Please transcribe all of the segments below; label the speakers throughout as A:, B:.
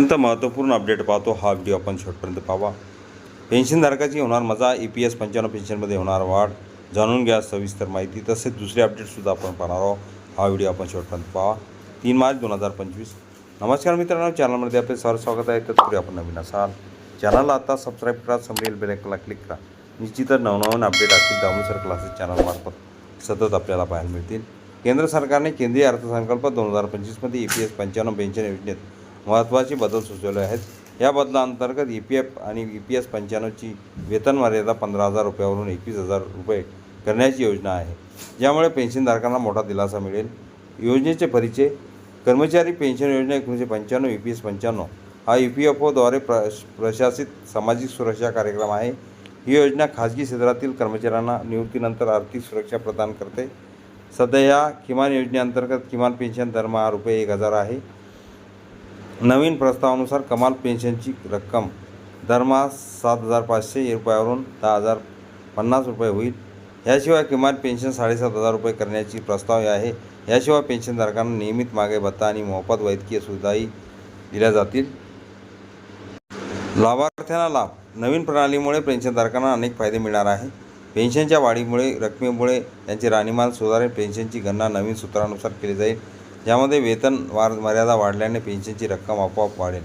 A: अत्यंत महत्त्वपूर्ण अपडेट पाहतो हा व्हिडिओ आपण शेवटपर्यंत पाहावा. पेन्शनधारकाची होणार मजा ई पी एस पंच्याण्णव पेन्शनमध्ये होणार वाढ जाणून घ्या सविस्तर माहिती. तसेच दुसरे अपडेटसुद्धा आपण पाहणार आहोत. हा व्हिडिओ आपण शेवटपर्यंत पाहा तीन मार्च दोन हजार पंचवीस. नमस्कार मित्रांनो चॅनलमध्ये आपले सर स्वागत आहे. तत्पूर्वी आपण नवीन असाल. चॅनलला आता सबस्क्राईब करा समजेल बेलायकनला क्लिक करा. निश्चितच नवनवीन अपडेट असतील दामोसर क्लासेस चॅनलमार्फत सतत आपल्याला पाहायला मिळतील. केंद्र सरकारने केंद्रीय अर्थसंकल्प दोन हजार पंचवीसमध्ये ई पी एस पंच्याण्णव पेन्शन योजनेत महत्त्वाचे बदल सुचवले आहेत. या बदलाअंतर्गत ई पी एफ आणि ई पी एस पंच्याण्णवची वेतन मर्यादा पंधरा हजार रुपयावरून एकवीस हजार रुपये करण्याची योजना आहे. ज्यामुळे पेन्शनधारकांना मोठा दिलासा मिळेल. योजनेचे परिचय कर्मचारी पेन्शन योजना एकोणीसशे पंच्याण्णव ई पी एस पंच्याण्णव. हा ई पी एफ ओद्वारे प्र प्रशासित सामाजिक सुरक्षा कार्यक्रम आहे. ही योजना खाजगी क्षेत्रातील कर्मचाऱ्यांना निवृत्तीनंतर आर्थिक सुरक्षा प्रदान करते. सध्या या किमान योजनेअंतर्गत किमान पेन्शन दरमहा रुपये एक हजार आहे. नवीन प्रस्तावानुसार कमाल पेन्शनची रक्कम दरमहा सात हजार पाचशे रुपयावरून दहा हजार पन्नास रुपये होईल. याशिवाय किमान पेन्शन साडेसात हजार रुपये करण्याची प्रस्ताव आहे. याशिवाय पेन्शनधारकांना नियमित मागे भत्ता आणि मोफत वैद्यकीय सुविधाही दिल्या जातील. लाभार्थ्यांना लाभ. नवीन प्रणालीमुळे पेन्शनधारकांना अनेक फायदे मिळणार आहे. पेन्शनच्या वाढीमुळे रकमेमुळे त्यांचे राहणीमान सुधारेल. पेन्शनची गणना नवीन सूत्रानुसार केली जाईल. ज्यामध्ये वेतन वार मर्यादा वाढल्याने पेन्शनची रक्कम आपोआप वाढेल.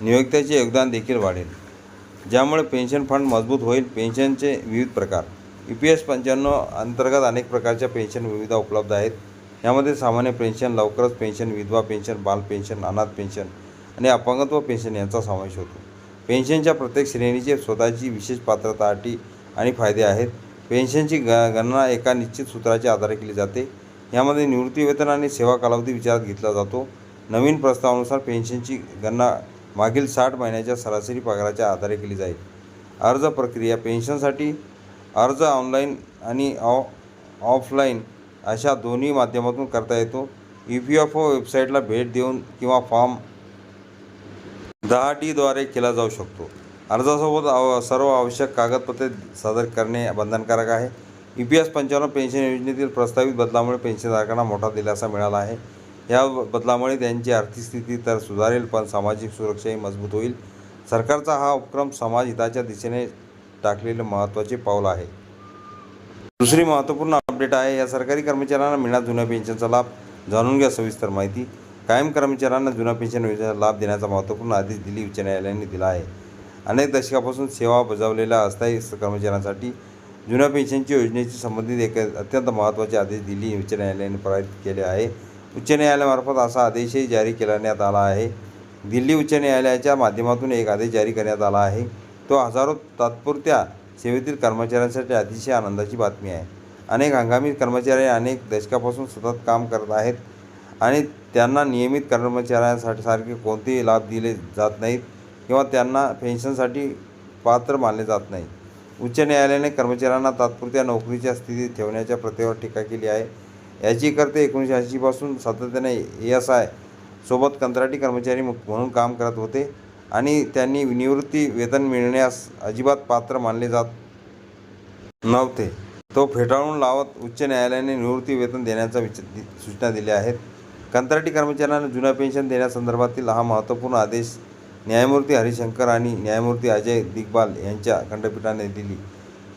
A: नियोक्त्याचे योगदान देखील वाढेल. ज्यामुळे पेन्शन फंड मजबूत होईल. पेन्शनचे विविध प्रकार. ई पी एस पंच्याण्णव अंतर्गत अनेक प्रकारच्या पेन्शन विविधा उपलब्ध आहेत. यामध्ये सामान्य पेन्शन लवकरच पेन्शन विधवा पेन्शन बाल पेन्शन अनाथ पेन्शन आणि अपंगत्व पेन्शन यांचा समावेश होतो. पेन्शनच्या प्रत्येक श्रेणीचे स्वतःची विशेष पात्रता अटी आणि फायदे आहेत. पेन्शनची ग गणना एका निश्चित सूत्राच्या आधारे केली जाते. यामध्ये निवृत्तीवेतन आणि सेवा कालावधी विचारात घेतला जातो. नवीन प्रस्तावानुसार पेन्शनची गणना मागील साठ महिन्याच्या सरासरी पगाराच्या आधारे केली जाईल. अर्ज प्रक्रिया पेन्शनसाठी अर्ज ऑनलाईन आणि ऑ ऑफलाईन अशा दोन्ही माध्यमातून करता येतो. ई पी एफ ओ वेबसाईटला भेट देऊन किंवा फॉर्म दहा डीद्वारे केला जाऊ शकतो. अर्जासोबत आव सर्व आवश्यक कागदपत्रे सादर करणे बंधनकारक आहे. ई पी एस पंच्याण्णव पेन्शन योजनेतील प्रस्तावित बदलामुळे पेन्शनधारकांना मोठा दिलासा मिळाला आहे. या बदलामुळे त्यांची आर्थिक स्थिती तर सुधारेल पण सामाजिक सुरक्षाही मजबूत होईल. सरकारचा हा उपक्रम समाज हिताच्या दिशेने टाकलेले महत्त्वाचे पाऊल आहे. दुसरी महत्त्वपूर्ण अपडेट आहे या सरकारी कर्मचाऱ्यांना मिळणार जुन्या पेन्शनचा लाभ. जाणून घ्या सविस्तर माहिती. कायम कर्मचाऱ्यांना जुन्या पेन्शन योजनेचा लाभ देण्याचा महत्त्वपूर्ण आदेश दिल्ली उच्च न्यायालयाने दिला आहे. अनेक दशकापासून सेवा बजावलेल्या अस्थायी कर्मचाऱ्यांसाठी जुन्या पेन्शनच्या योजनेशी संबंधित एक अत्यंत महत्त्वाचे आदेश दिल्ली उच्च न्यायालयाने पारित केले आहे. उच्च न्यायालयामार्फत असा आदेशही जारी करण्यात आला आहे. दिल्ली उच्च न्यायालयाच्या माध्यमातून एक आदेश जारी करण्यात आला आहे. तो हजारो तात्पुरत्या सेवेतील कर्मचाऱ्यांसाठी अतिशय आनंदाची बातमी आहे. अनेक हंगामी कर्मचारी अनेक दशकापासून सतत काम करत आहेत आणि त्यांना नियमित कर्मचाऱ्यांसाठी सारखे कोणतेही लाभ दिले जात नाहीत किंवा त्यांना पेन्शनसाठी पात्र मानले जात नाही उच्च न्यायालयाने कर्मचाऱ्यांना तात्पुरत्या नोकरीच्या स्थितीत ठेवण्याच्या प्रथेवर टीका केली आहे. याची एकोणीसशे ऐंशीपासून सातत्याने ए एस आय सोबत कंत्राटी कर्मचारी म्हणून काम करत होते आणि त्यांनी निवृत्ती वेतन मिळण्यास अजिबात पात्र मानले जात नव्हते. तो फेटाळून लावत उच्च न्यायालयाने निवृत्ती वेतन देण्याचा विच सूचना दिल्या आहेत. कंत्राटी कर्मचाऱ्यांना जुना पेन्शन देण्यासंदर्भातील हा महत्त्वपूर्ण आदेश न्यायमूर्ती हरिशंकर आणि न्यायमूर्ती अजय दिग्बाल यांच्या खंडपीठाने दिली.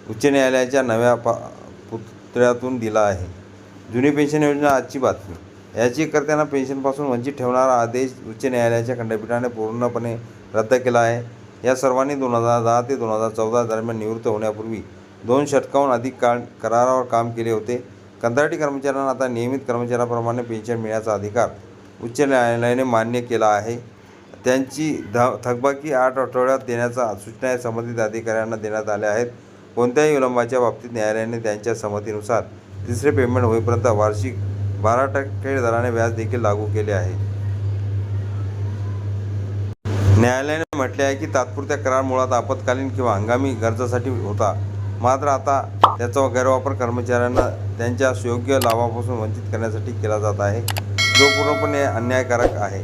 A: उच्च न्यायालयाच्या नव्या पा पुतळ्यातून दिला आहे. जुनी पेन्शन योजना आजची बातमी. याची पेन्शनपासून वंचित ठेवणारा आदेश उच्च न्यायालयाच्या खंडपीठाने पूर्णपणे रद्द केला आहे. या सर्वांनी दोन हजार दहा ते दोन हजार चौदा दरम्यान निवृत्त होण्यापूर्वी दोन षटकाहून अधिक काळ करारावर काम केले होते. कंत्राटी कर्मचाऱ्यांना आता नियमित कर्मचाऱ्याप्रमाणे पेन्शन मिळण्याचा अधिकार उच्च न्यायालयाने मान्य केला आहे. त्यांची ध थकबाकी आठ आठवड्यात देण्याचा सूचना संबंधित अधिकाऱ्यांना देण्यात आल्या आहेत. कोणत्याही विलंबाच्या बाबतीत न्यायालयाने त्यांच्या संमतीनुसार तिसरे पेमेंट होईपर्यंत वार्षिक बारा टक्के दराने व्याज देखील लागू केले आहे. न्यायालयाने म्हटले आहे की तात्पुरत्या करार मुळात आपत्कालीन किंवा हंगामी गरजासाठी होता. मात्र आता त्याचा गैरवापर कर्मचाऱ्यांना त्यांच्या योग्य लाभापासून वंचित करण्यासाठी केला जात आहे जो पूर्णपणे अन्यायकारक आहे.